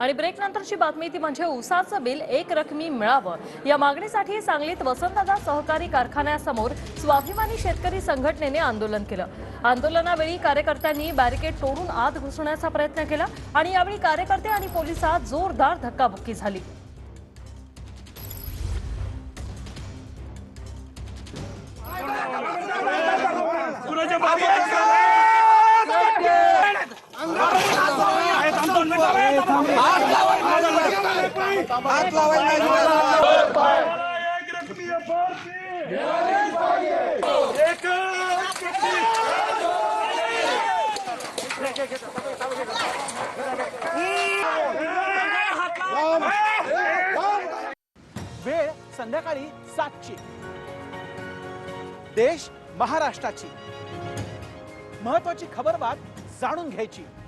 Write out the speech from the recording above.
आणि ब्रेक नंतरची बातमी ती म्हणजे ऊसाचं बिल एक रकमी मिळावं. या मागणीसाठी सांगलीत वसंतदादा सहकारी कारखान्यासमोर स्वाभिमानी शेतकरी संघटनेने आंदोलन केलं. आंदोलनावेळी कार्यकर्त्यांनी बॅरिकेड तोडून आत घुसण्याचा प्रयत्न केला आणि यावेळी कार्यकर्ते आणि पोलिसात जोरदार धक्काबुक्की झाली. वेळ संध्याकाळी सातची. देश महाराष्ट्राची. महत्वाची खबर बात जाणून घ्यायची.